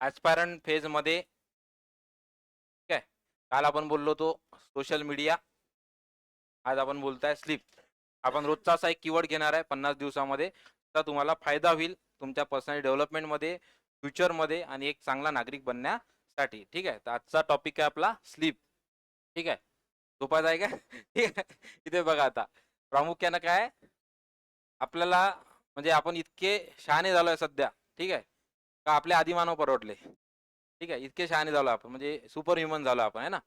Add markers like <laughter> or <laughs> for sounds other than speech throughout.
ॲस्पायरंट फेजमध्ये ठीक आहे. काल आपण बोललो तो सोशल मीडिया आज आपण बोलताय स्लीप आपण रोजचा असा एक किवड घेणार आहे पन्नास दिवसामध्ये. तर तुम्हाला फायदा होईल तुमच्या पर्सनल डेव्हलपमेंटमध्ये फ्युचरमध्ये आणि एक चांगला नागरिक बनण्यासाठी. ठीक आहे? तर आजचा टॉपिक आहे आपला स्लीप ठीक आहे? झोपायचा आहे का? <laughs> ठीक आहे? इथे बघा आता. प्रामुख्यानं काय? आपल्याला म्हणजे आपण इतके शहाणे झालोय सध्या. ठीक आहे? का आपले आदिमानव परवडले? ठीक आहे इतके शहाणे झालो आपण म्हणजे सुपर ह्युमन झालो आपण आहे ना?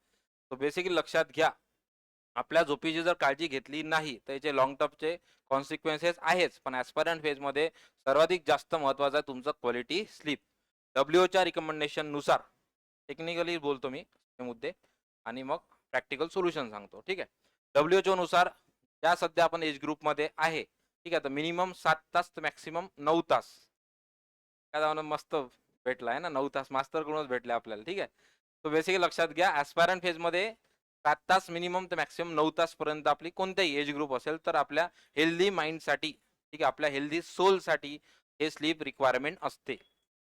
तो बेसिकली लक्षात घ्या आपल्या झोपीची जर काळजी घेतली नाही तर याचे लॉंग टर्मचे कॉन्सिक्वेन्सेस आहेच. पण ॲस्पायरंट फेजमध्ये सर्वाधिक जास्त महत्त्वाचं आहे तुमचं क्वालिटी स्लीप डब्ल्यूओच्या रिकमेंडेशननुसार टेक्निकली बोलतो मी हे मुद्दे. आणि मग प्रॅक्टिकल सोल्युशन सांगतो ठीक आहे? डब्ल्यूओच्यानुसार ज्या सध्या आपण एज ग्रुपमध्ये आहे ठीक आहे तर मिनिमम सात तास तर मॅक्सिमम नऊ तास. जाऊन मस्त भेटला आहे ना? नऊ तास मास्तरकडूनच भेटले आपल्याला ठीक आहे? तो बेसिकली लक्षात घ्या ॲस्पायरंट फेजमध्ये सात तास मिनिमम ते मॅक्सिमम नऊ तासपर्यंत आपली कोणत्याही एज ग्रुप असेल तर आपल्या हेल्दी माइंडसाठी ठीक आहे? आपल्या हेल्दी सोलसाठी हे स्लीप रिक्वायरमेंट असते.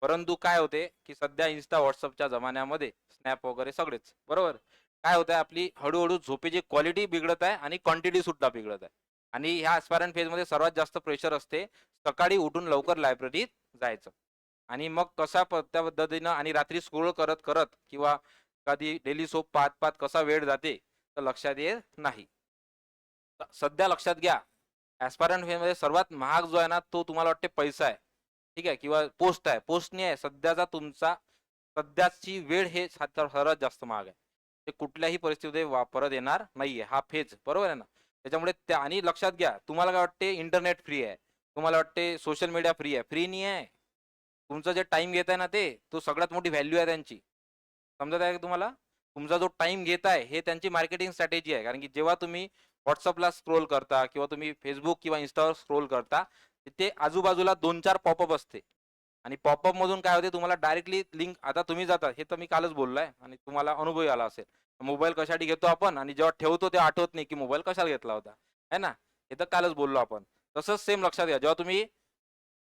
परंतु काय होते की सध्या इन्स्टा व्हॉट्सअपच्या जमान्यामध्ये स्नॅप वगैरे सगळेच बरोबर? काय होत आहे आपली हळूहळू झोपेची क्वालिटी बिघडत आहे आणि क्वांटिटी सुद्धा बिघडत आहे. आणि ह्या ॲस्पायरंट फेजमध्ये सर्वात जास्त प्रेशर असते. सकाळी उठून लवकर लायब्ररीत जायचं. आणि मग कशा त्या पद्धतीनं आणि रात्री स्क्रोल करत करत किंवा कधी डेली सोप पाहत पाहत कसा वेळ जाते तर लक्षात येत नाही. सध्या लक्षात घ्या. ॲस्पायरंट फेजमध्ये सर्वात महाग जो आहे ना तो तुम्हाला वाटते पैसा आहे. ठीक आहे? किंवा पोस्ट आहे. पोस्ट नाही आहे. सध्याचा तुमचा सध्याची वेळ हे सर्वात जास्त महाग आहे. ते कुठल्याही परिस्थितीमध्ये वापरत येणार नाहीये. हा फेज बरोबर आहे ना? त्याच्यामुळे त्या आणि लक्षात घ्या तुम्हाला काय वाटते इंटरनेट फ्री आहे. तुम्हाला वाटते सोशल मीडिया फ्री आहे. फ्री नाही आहे तुमचं जे टाइम घेत आहे ना ते तो सगळ्यात मोठी व्हॅल्यू आहे त्यांची. समजत आहे का तुम्हाला? तुमचा जो टाइम घेत आहे हे त्यांची मार्केटिंग स्ट्रॅटेजी आहे. कारण की जेव्हा तुम्ही व्हॉट्सअपला स्क्रोल करता किंवा तुम्ही फेसबुक किंवा इन्स्टावर स्क्रोल करता ते आजूबाजूला दोन चार पॉपअप असते. आणि पॉपअप मधून काय होते तुम्हाला डायरेक्टली लिंक आता तुम्ही जाता हे तर मी कालच बोललाय आणि तुम्हाला अनुभव आला असेल. मोबाईल कशासाठी घेतो आपण आणि जेव्हा ठेवतो ते आठवत नाही की मोबाईल कशाला घेतला होता. है ना? हे तर कालच बोललो आपण. तसंच सेम लक्षात घ्या. जेव्हा तुम्ही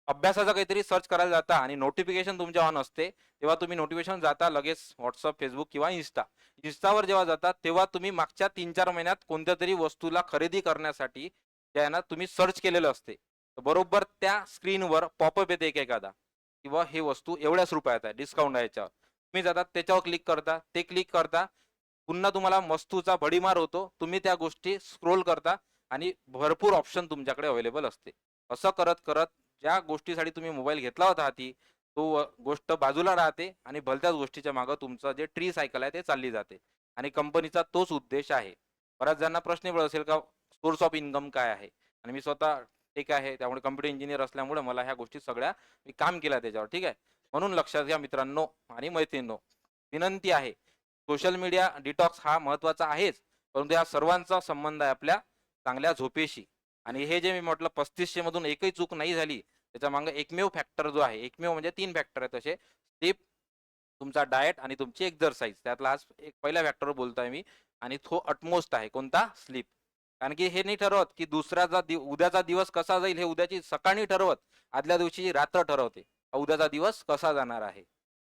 अभ्यासाचं काहीतरी सर्च करायला जाता आणि नोटिफिकेशन तुमच्या ऑन असते तेव्हा तुम्ही नोटिफिकेशन जाता लगेच व्हॉट्सअप फेसबुक किंवा इन्स्टा इन्स्टावर जेव्हा जाता तेव्हा तुम्ही मागच्या तीन चार महिन्यात कोणत्या तरी वस्तूला खरेदी करण्यासाठी जे ना तुम्ही सर्च केलेलं असते. बरोबर त्या स्क्रीनवर पॉपअप येते एक एखादा किंवा हे वस्तू एवढ्याच रुपयात आहे डिस्काउंट आहे याच्यावर. तुम्ही जातात त्याच्यावर क्लिक करता ते क्लिक करता पुन्हा तुम्हाला वस्तूचा भडीमार होतो तुम्ही त्या गोष्टी स्क्रोल करता आणि भरपूर ऑप्शन तुमच्याकडे अवेलेबल असते. असं करत करत ज्या गोष्टीसाठी तुम्ही मोबाईल घेतला होता हाती तो गोष्ट बाजूला राहते आणि भलत्याच गोष्टीच्या मागं तुमचं जे ट्री सायकल आहे ते चालली जाते. आणि कंपनीचा तोच उद्देश आहे. बऱ्याच जणांना प्रश्न पडत असेल का सोर्स ऑफ इन्कम काय आहे? आणि मी स्वतः ठीक आहे त्यामुळे कम्प्युटर इंजिनियर असल्यामुळे मला ह्या गोष्टी सगळ्या मी काम केला त्याच्यावर ठीक आहे? म्हणून लक्षात घ्या मित्रांनो आणि मैत्रिणींनो विनंती आहे सोशल मीडिया डिटॉक्स हा महत्त्वाचा आहेच परंतु या सर्वांचा संबंध आहे आपल्या चांगल्या झोपेशी. आणि हे जे मी म्हटलं पस्तीसशे मधून एकही चूक नाही झाली त्याच्यामागे एकमेव फॅक्टर जो आहे एकमेव म्हणजे तीन फॅक्टर आहेत तसे स्लीप तुमचा डाएट आणि तुमची एक्झरसाइज त्यातला आज एक पहिल्या फॅक्टरवर बोलतोय मी आणि तो अटमोस्ट आहे कोणता? स्लीप कारण की हे नाही ठरवत की दुसऱ्याचा दि उद्याचा दिवस कसा जाईल हे उद्याची सकाळी ठरवत आदल्या दिवशीची रात्र ठरवते. उद्याचा दिवस कसा जाणार आहे?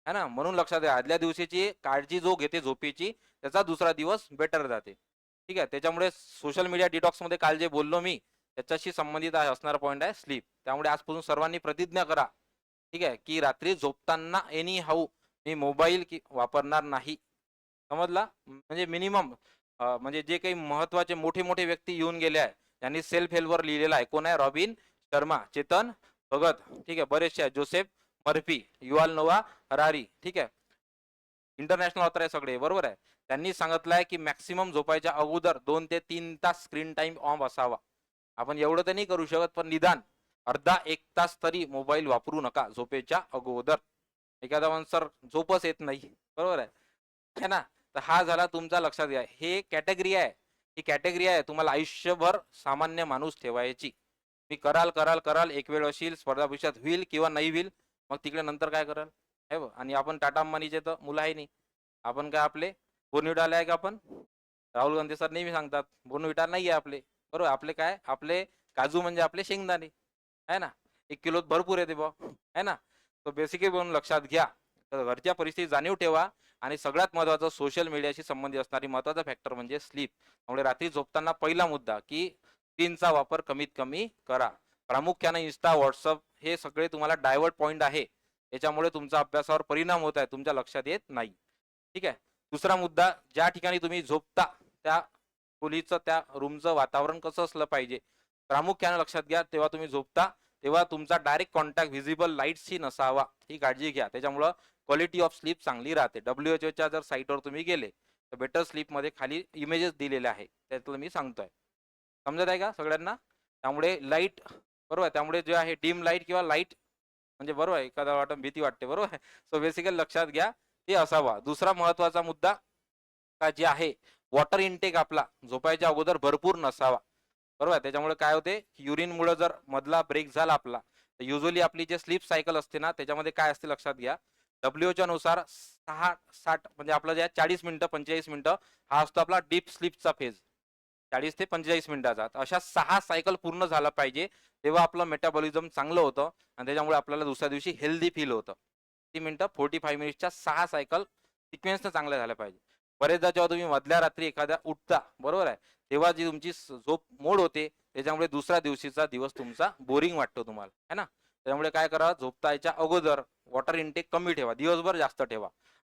है ना? म्हणून लक्षात घ्या आदल्या दिवशीची काळजी जो घेते झोपेची त्याचा दुसरा दिवस बेटर जाते. ठीक आहे? त्याच्यामुळे सोशल मीडिया डिटॉक्समध्ये काल जे बोललो मी त्याच्याशी संबंधित आहे असणारा पॉईंट आहे स्लीप त्यामुळे आजपासून सर्वांनी प्रतिज्ञा करा. ठीक आहे? की रात्री झोपताना एनी हाऊ मी मोबाईल की वापरणार नाही. समजला? म्हणजे मिनिमम म्हणजे जे काही महत्त्वाचे मोठे मोठे व्यक्ती येऊन गेले आहे त्यांनी सेल्फ हेल्पवर लिहिलेलं आहे. कोण आहे? रॉबिन शर्मा चेतन भगत. ठीक आहे? बरेचसे Joseph Murphy Yuval Noah Harari. ठीक आहे? इंटरनॅशनल ऑथर आहे सगळे. बरोबर आहे? त्यांनी सांगितलं आहे की मॅक्सिमम झोपायच्या अगोदर दोन ते तीन तास स्क्रीन टाइम ऑफ असावा. आपण एवढं तर नाही करू शकत पण निदान अर्धा एक तास तरी मोबाईल वापरू नका झोपेच्या अगोदर. एखादा माणूस सर झोपच येत नाही. बरोबर आहे? ना? तर हा झाला तुमचा लक्षात घ्या. हे कॅटेगरी आहे. ही कॅटेगरी आहे. तुम्हाला आयुष्यभर सामान्य माणूस ठेवायची. मी कराल कराल कराल एक वेळ असेल स्पर्धा परीक्षात होईल किंवा नाही होईल मग तिकडे नंतर काय कराल? हे बघ. आणि आपण टाटा अंबानीचे तर मुलं आहे नाही. आपण काय आपले? बोर्नविटाले आहे का आपण? राहुल गांधी सर नेहमी सांगतात बोर्नविटा नाही आहे आपले. बरोबर? आपले काय? आपले काजू म्हणजे आपले शेंगदाणे. आहे ना? एक किलोत भरपूर येते बा है ना? तो बेसिकली म्हणून लक्षात घ्या. तर घरच्या परिस्थिती जाणीव ठेवा. आणि सगळ्यात महत्त्वाचं सोशल मीडियाशी संबंधित असणारी महत्त्वाचा फॅक्टर म्हणजे स्लीप त्यामुळे रात्री झोपताना पहिला मुद्दा की स्क्रीनचा वापर कमीत कमी करा. प्रामुख्याने इन्स्टा व्हॉट्सअप हे सगळे तुम्हाला डायव्हर्ट पॉईंट आहे. याच्यामुळे तुमचा अभ्यासावर परिणाम होत आहे तुमच्या लक्षात येत नाही. ठीक आहे? दुसरा मुद्दा ज्या ठिकाणी तुम्ही झोपता त्या खोलीचं त्या रूमचं वातावरण कसं असलं पाहिजे? प्रामुख्याने लक्षात घ्या तेव्हा तुम्ही झोपता तेव्हा तुमचा डायरेक्ट कॉन्टॅक्ट व्हिजिबल लाईटशी नसावा. ही काळजी घ्या. त्याच्यामुळं क्वालिटी ऑफ स्लीप चांगली राहते. डब्ल्यू एच ओच्या जर साईटवर तुम्ही गेले तर बेटर स्लीपमध्ये खाली इमेजेस दिलेले आहे त्यातलं मी सांगतोय. समजत आहे का सगळ्यांना? त्यामुळे लाइट बरोबर? आहे त्यामुळे जे आहे डीम लाइट किंवा लाइट म्हणजे बरोबर आहे? एखादा वाटत भीती वाटते बरोबर आहे? सो बेसिकली लक्षात घ्या ते असावा. दुसरा महत्त्वाचा मुद्दा का जे आहे वॉटर इनटेक आपला झोपायच्या अगोदर भरपूर नसावा. बरोबर? आहे त्याच्यामुळे काय होते? युरिनमुळे जर मधला ब्रेक झाला आपला तर युजली आपली जे स्लीप सायकल असते ना त्याच्यामध्ये काय असते लक्षात घ्या. डब्ल्यूच्या नुसार सहा साठ म्हणजे आपलं जे चाळीस मिनिटं पंचेचाळीस मिनिटं हा असतो आपला डीप स्लीपचा फेज. चाळीस ते पंचेचाळीस मिनिटाचा. अशा सहा सायकल पूर्ण झाला पाहिजे तेव्हा आपलं मेटाबॉलिझम चांगलं होतं आणि त्याच्यामुळे आपल्याला दुसऱ्या दिवशी हेल्दी फील होतं. ती मिनिटं फोर्टी फाईव्ह मिनिट्सच्या सहा सायकल सिक्वेन्सनं चांगल्या झाल्या पाहिजे. बरेचदा जेव्हा तुम्ही मधल्या रात्री एखाद्या उठता बरोबर आहे? तेव्हा जी तुमची झोप मोड होते त्याच्यामुळे दुसऱ्या दिवशीचा दिवस तुमचा बोरिंग वाटतो तुम्हाला है ना? त्यामुळे काय करा झोपतायच्या अगोदर वॉटर इनटेक कमी ठेवा दिवसभर जास्त ठेवा.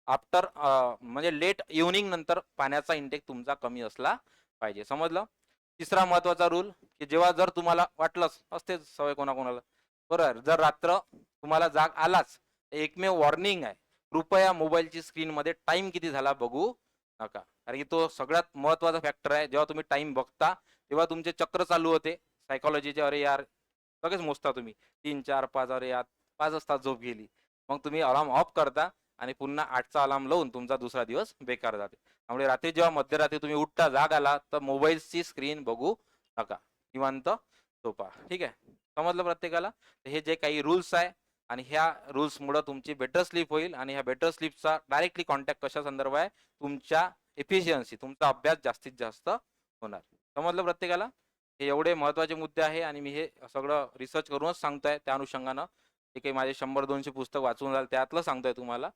आफ्टर म्हणजे लेट इव्हनिंग नंतर पाण्याचा इनटेक तुमचा कमी असला पाहिजे. समजलं? तिसरा महत्त्वाचा रूल की जेव्हा जर तुम्हाला वाटलंच असतेच सवय कोणाकोणाला. बरोबर जर रात्र तुम्हाला जाग आलाच एकमेव वॉर्निंग आहे. कृपया मोबाईलची स्क्रीनमध्ये टाइम किती झाला बघू नका. कारण की तो सगळ्यात महत्त्वाचा फॅक्टर आहे. जेव्हा तुम्ही टाइम बघता तेव्हा तुमचे चक्र चालू होते. सायकोलॉजीचे अरे यार लगेच मोजता तुम्ही. तीन चार पाच अरे यार पाच तास झोप गेली. मग तुम्ही अलार्म ऑफ करता आणि पुन्हा आठचा अलार्म लावून तुमचा दुसरा दिवस बेकार जाते. त्यामुळे रात्री जेव्हा मध्यरात्री तुम्ही उठता जाग आला तर मोबाईलची स्क्रीन बघू नका. निवांत झोपा. ठीक आहे? समजलं प्रत्येकाला? तर हे जे काही रूल्स आहे आणि ह्या रुल्समुळं तुमची बेटर स्लीप होईल आणि ह्या बेटर स्लीपचा डायरेक्टली कॉन्टॅक्ट कशा संदर्भ आहे? तुमच्या एफिशियन्सी तुमचा अभ्यास जास्तीत जास्त होणार. समजलं प्रत्येकाला? हे एवढे महत्त्वाचे मुद्दे आहे आणि मी हे सगळं रिसर्च करूनच सांगतोय त्या अनुषंगानं. जे काही माझे शंभर दोनशे पुस्तक वाचून राहिले त्यातलं सांगतोय तुम्हाला.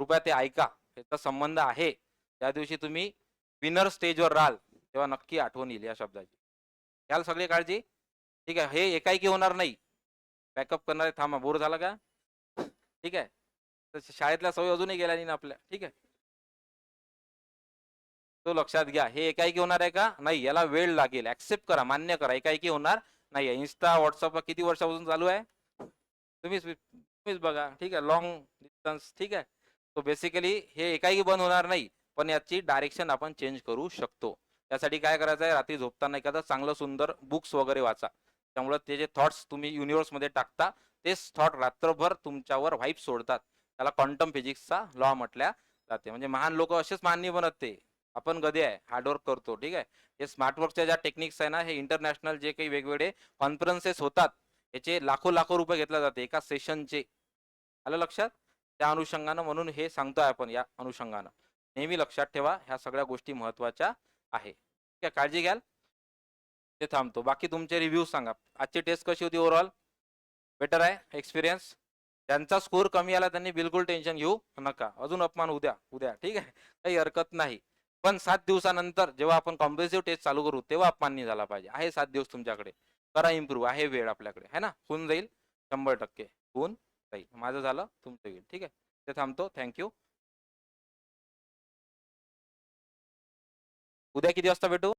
कृपया ते ऐका. याचा संबंध आहे. त्या दिवशी तुम्ही विनर स्टेजवर राहाल तेव्हा नक्की आठवण येईल या शब्दाची. घ्याल सगळी काळजी. ठीक आहे हे एकाएकी होणार नाही. बॅकअप करणारे थांबा बोर झाला का? ठीक आहे. तर शाळेतल्या सवय अजूनही गेल्या नाही ना आपल्या. ठीक आहे. तो लक्षात घ्या. हे एकाएकी होणार आहे का? नाही याला वेळ लागेल. ऍक्सेप्ट करा मान्य करा. एकाएकी होणार नाही इन्स्टा व्हॉट्सअप किती वर्षापासून चालू आहे? तुम्हीच तुम्हीच बघा. ठीक आहे लॉंग डिस्टन्स ठीक आहे. सो बेसिकली हे एकाएकी बंद होणार नाही पण याची डायरेक्शन आपण चेंज करू शकतो. त्यासाठी काय करायचं आहे? रात्री झोपताना एखादं चांगलं सुंदर बुक्स वगैरे वाचा. त्यामुळे ते जे थॉट्स तुम्ही युनिव्हर्समध्ये टाकता तेच थॉट रात्रभर तुमच्यावर व्हाईप सोडतात. त्याला क्वांटम फिजिक्सचा लॉ म्हटल्या जाते. म्हणजे महान लोक असेच मान्य बनत ते. आपण कधी आहे हार्डवर्क करतो ठीक आहे? हे स्मार्टवर्कच्या ज्या टेक्निक्स आहे ना हे इंटरनॅशनल जे काही वेगवेगळे कॉन्फरन्सेस होतात याचे लाखो लाखो रुपये घेतले जाते एका सेशनचे आलं लक्षात? त्या अनुषंगानं म्हणून हे सांगतोय आपण या अनुषंगानं. नेहमी लक्षात ठेवा ह्या सगळ्या गोष्टी महत्त्वाच्या आहे. ठीक आहे काळजी घ्याल. ते थांबतो. बाकी तुमचे रिव्ह्यू सांगा. आजची टेस्ट कशी होती ओव्हरऑल बेटर आहे? एक्सपिरियन्स ज्यांचा स्कोर कमी आला त्यांनी बिलकुल टेन्शन घेऊ नका. अजून अपमान उद्या उद्या. ठीक आहे? काही हरकत नाही. पण सात दिवसानंतर जेव्हा आपण कॉम्प्रेसिव्ह टेस्ट चालू करू तेव्हा अपमान्य नाही झाला पाहिजे. आहे सात दिवस तुमच्याकडे. करा इम्प्रूव्ह आहे वेळ आपल्याकडे. है ना? होऊन जाईल शंभर टक्के. होऊन जाईल. माझं झालं तुमचं येईल ठीक आहे? ते थांबतो. थँक्यू उद्या किती वाजता भेटू?